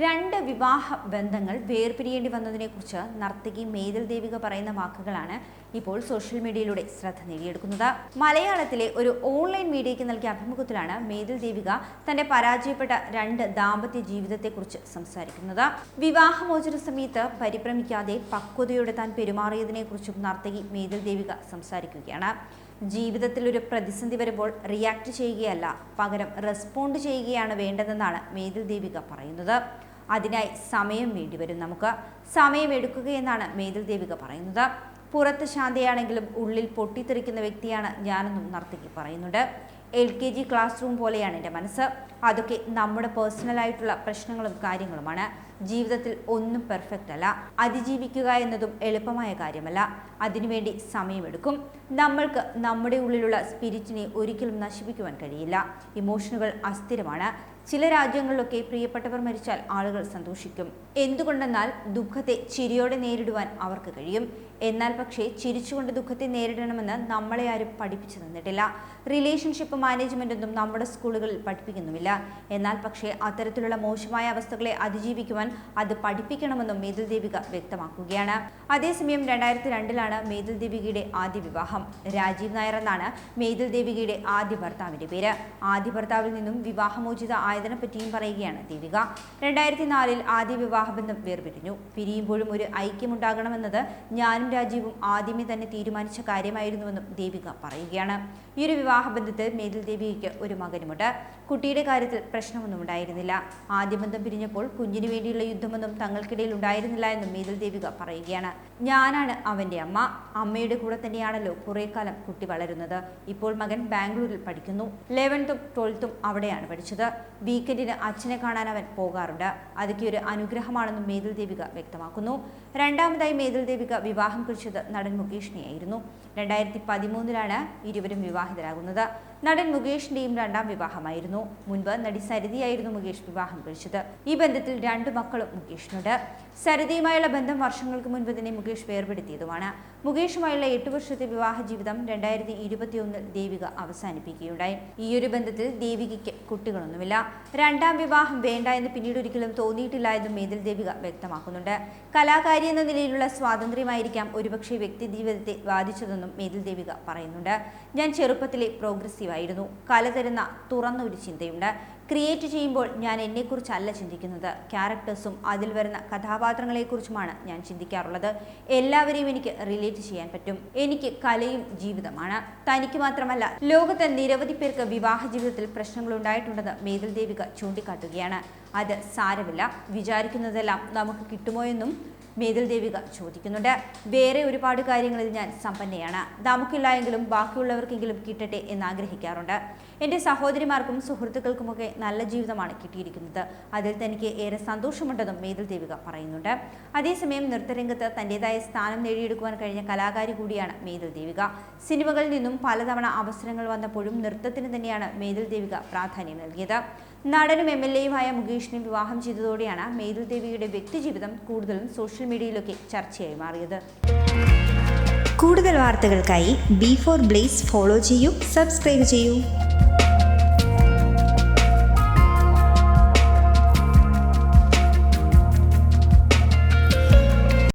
രണ്ട് വിവാഹ ബന്ധങ്ങൾ വേർപിരിയേണ്ടി വന്നതിനെക്കുറിച്ച് നർത്തകി മേതൽ ദേവിക പറയുന്ന വാക്കുകളാണ് ഇപ്പോൾ സോഷ്യൽ മീഡിയയിലൂടെ ശ്രദ്ധ നേടിയെടുക്കുന്നത്. മലയാളത്തിലെ ഒരു ഓൺലൈൻ മീഡിയയ്ക്ക് നൽകിയ അഭിമുഖത്തിലാണ് മേതൽ ദേവിക തന്റെ പരാജയപ്പെട്ട രണ്ട് ദാമ്പത്യ ജീവിതത്തെക്കുറിച്ച് സംസാരിക്കുന്നത്. വിവാഹമോചന സമയത്ത് പരിഭ്രമിക്കാതെ പക്വതയോടെ താൻ പെരുമാറിയതിനെക്കുറിച്ചും നർത്തകി മേതൽ ദേവിക സംസാരിക്കുകയാണ്. ജീവിതത്തിൽ ഒരു പ്രതിസന്ധി വരുമ്പോൾ റിയാക്ട് ചെയ്യുകയല്ല പകരം റെസ്പോണ്ട് ചെയ്യുകയാണ് വേണ്ടതെന്നാണ് മേതിൽ ദേവിക പറയുന്നത്. അതിനായി സമയം വേണ്ടിവരും നമുക്ക്. സമയമെടുക്കുകയെന്നാണ് മേതിൽ ദേവിക പറയുന്നത്. പുറത്ത് ശാന്തയാണെങ്കിലും ഉള്ളിൽ പൊട്ടിത്തെറിക്കുന്ന വ്യക്തിയാണ് ഞാനെന്നും നർത്തകി പറയുന്നുണ്ട്. L K G class room പോലെയാണ് എന്റെ മനസ്സ്. അതൊക്കെ നമ്മുടെ പേഴ്സണലായിട്ടുള്ള പ്രശ്നങ്ങളും കാര്യങ്ങളുമാണ്. ജീവിതത്തിൽ ഒന്നും പെർഫെക്റ്റ് അല്ല. അതിജീവിക്കുക എന്നതും എളുപ്പമായ കാര്യമല്ല. അതിനുവേണ്ടി സമയമെടുക്കും. നമ്മൾക്ക് നമ്മുടെ ഉള്ളിലുള്ള സ്പിരിറ്റിനെ ഒരിക്കലും നശിപ്പിക്കുവാൻ കഴിയില്ല. ഇമോഷനുകൾ അസ്ഥിരമാണ്. ചില രാജ്യങ്ങളിലൊക്കെ പ്രിയപ്പെട്ടവർ മരിച്ചാൽ ആളുകൾ സന്തോഷിക്കും. എന്തുകൊണ്ടെന്നാൽ ദുഃഖത്തെ ചിരിയോടെ നേരിടുവാൻ അവർക്ക് കഴിയും. എന്നാൽ പക്ഷേ ചിരിച്ചുകൊണ്ട് ദുഃഖത്തെ നേരിടണമെന്ന് നമ്മളെ ആരും പഠിപ്പിച്ചു തന്നിട്ടില്ല. റിലേഷൻഷിപ്പ് മാനേജ്മെന്റ് ഒന്നും നമ്മുടെ സ്കൂളുകളിൽ പഠിപ്പിക്കുന്നുമില്ല. എന്നാൽ പക്ഷേ അത്തരത്തിലുള്ള മോശമായ അവസ്ഥകളെ അതിജീവിക്കുവാൻ അത് പഠിപ്പിക്കണമെന്നും മേതിൽ ദേവിക വ്യക്തമാക്കുകയാണ്. അതേസമയം രണ്ടായിരത്തി രണ്ടിലാണ് മേതിൽ ദേവികയുടെ ആദ്യ വിവാഹം. രാജീവ് നായർ എന്നാണ് മേതിൽ ദേവികയുടെ ആദ്യ ഭർത്താവിന്റെ പേര്. ആദ്യ ഭർത്താവിൽ നിന്നും വിവാഹമോചിത ആയതിനെ പറ്റിയും പറയുകയാണ്. ദീപിക രണ്ടായിരത്തി നാലിൽ ആദ്യ വിവാഹബന്ധം വേർപിരിഞ്ഞു. പിരിയുമ്പോഴും ഒരു ഐക്യമുണ്ടാകണമെന്നത് ഞാനും രാജീവും ആദ്യമേ തന്നെ തീരുമാനിച്ച കാര്യമായിരുന്നുവെന്നും ദേവിക പറയുകയാണ്. ഈ ഒരു വിവാഹബന്ധത്തിൽ മേതിൽ ദേവികയ്ക്ക് ഒരു മകനുമുണ്ട്. കുട്ടിയുടെ കാര്യത്തിൽ പ്രശ്നമൊന്നും ഉണ്ടായിരുന്നില്ല. ആദ്യ ബന്ധം പിരിഞ്ഞപ്പോൾ കുഞ്ഞിനു വേണ്ടിയുള്ള യുദ്ധമൊന്നും തങ്ങൾക്കിടയിൽ ഉണ്ടായിരുന്നില്ല എന്നും മേതിൽ ദേവിക പറയുകയാണ്. ഞാനാണ് അവന്റെ അമ്മ. അമ്മയുടെ കൂടെ തന്നെയാണല്ലോ കുറേ കാലം കുട്ടി വളരുന്നത്. ഇപ്പോൾ മകൻ ബാംഗ്ലൂരിൽ പഠിക്കുന്നു. ലെവൻത്തും ട്വൽത്തും അവിടെയാണ് പഠിച്ചത്. വീക്കെൻഡിന് അച്ഛനെ കാണാൻ അവൻ പോകാറുണ്ട്. അതൊക്കെ ഒരു അനുഗ്രഹമാണെന്നും മേതിൽ ദേവിക വ്യക്തമാക്കുന്നു. രണ്ടാമതായി മേതിൽ ദേവിക വിവാഹം കഴിച്ചത് നടൻ മുകേഷിനെയായിരുന്നു. രണ്ടായിരത്തി പതിമൂന്നിലാണ് ഇരുവരും വിവാഹിതരാകുന്നത്. നടൻ മുകേഷിന്റെയും രണ്ടാം വിവാഹമായിരുന്നു. മുൻപ് നടി സരിതയായിരുന്നു മുകേഷ് വിവാഹം കഴിച്ചത്. ഈ ബന്ധത്തിൽ രണ്ട് മക്കളും മുകേഷിനുണ്ട്. സരിതയുമായുള്ള ബന്ധം വർഷങ്ങൾക്ക് മുൻപ് തന്നെ മുകേഷ് വേർപെടുത്തിയതുമാണ്. മുകേഷുമായുള്ള എട്ട് വർഷത്തെ വിവാഹ ജീവിതം രണ്ടായിരത്തി ഇരുപത്തിയൊന്നിൽ ദേവിക അവസാനിപ്പിക്കുകയുണ്ടായി. ഈയൊരു ബന്ധത്തിൽ ദേവികയ്ക്ക് കുട്ടികളൊന്നുമില്ല. രണ്ടാം വിവാഹം വേണ്ട എന്ന് പിന്നീട് ഒരിക്കലും തോന്നിയിട്ടില്ല എന്നും മേതിൽ ദേവിക വ്യക്തമാക്കുന്നുണ്ട്. കലാകാരി എന്ന നിലയിലുള്ള സ്വാതന്ത്ര്യമായിരിക്കാം ഒരുപക്ഷെ വ്യക്തി ജീവിതത്തെ ബാധിച്ചതെന്നും മേതിൽ ദേവിക പറയുന്നുണ്ട്. ഞാൻ ചെറുപ്പത്തിലെ പ്രോഗ്രസീവ് ആയിരുന്നു കല തരുന്ന തുറന്ന ഒരു ചിന്തയുണ്ട്. ക്രിയേറ്റ് ചെയ്യുമ്പോൾ ഞാൻ എന്നെക്കുറിച്ചല്ല ചിന്തിക്കുന്നത്. ക്യാരക്ടേഴ്സും അതിൽ വരുന്ന കഥാപാത്രങ്ങളെക്കുറിച്ചുമാണ് ഞാൻ ചിന്തിക്കാറുള്ളത്. എല്ലാവരെയും എനിക്ക് റിലേറ്റ് ചെയ്യാൻ പറ്റും. എനിക്ക് കലയും ജീവിതമാണ്. തനിക്ക് മാത്രമല്ല ലോകത്തെ നിരവധി പേർക്ക് വിവാഹ ജീവിതത്തിൽ പ്രശ്നങ്ങൾ ഉണ്ടായിട്ടുണ്ടെന്ന് മേതിൽ ദേവിക ചൂണ്ടിക്കാട്ടുകയാണ്. അത് സാരമില്ല. വിചാരിക്കുന്നതെല്ലാം നമുക്ക് കിട്ടുമോ എന്നും മേതിൽ ദേവിക ചോദിക്കുന്നുണ്ട്. വേറെ ഒരുപാട് കാര്യങ്ങളിൽ ഞാൻ സമ്പന്നയാണ്. നമുക്കില്ല ബാക്കിയുള്ളവർക്കെങ്കിലും കിട്ടട്ടെ എന്ന് ആഗ്രഹിക്കാറുണ്ട്. എന്റെ സഹോദരിമാർക്കും സുഹൃത്തുക്കൾക്കുമൊക്കെ നല്ല ജീവിതമാണ് കിട്ടിയിരിക്കുന്നത്. അതിൽ തനിക്ക് ഏറെ സന്തോഷമുണ്ടെന്നും മേതിൽ ദേവിക പറയുന്നുണ്ട്. അതേസമയം നൃത്തരംഗത്ത് തന്റെതായ സ്ഥാനം നേടിയെടുക്കുവാൻ കഴിഞ്ഞ കലാകാരി കൂടിയാണ് മേതിൽ ദേവിക. സിനിമകളിൽ നിന്നും പലതവണ അവസരങ്ങൾ വന്നപ്പോഴും നൃത്തത്തിന് തന്നെയാണ് മേതിൽ ദേവിക പ്രാധാന്യം നൽകിയത്. നടനും എം എൽ എയുമായ മുകേഷിനെ വിവാഹം ചെയ്തതോടെയാണ് മേരു ദേവിയുടെ വ്യക്തിജീവിതം കൂടുതലും സോഷ്യൽ മീഡിയയിലൊക്കെ ചർച്ചയായി മാറിയത്. കൂടുതൽ വാർത്തകൾക്കായി ബി ഫോർ ബ്ലേസ് ഫോളോ ചെയ്യൂ സബ്സ്ക്രൈബ് ചെയ്യൂ.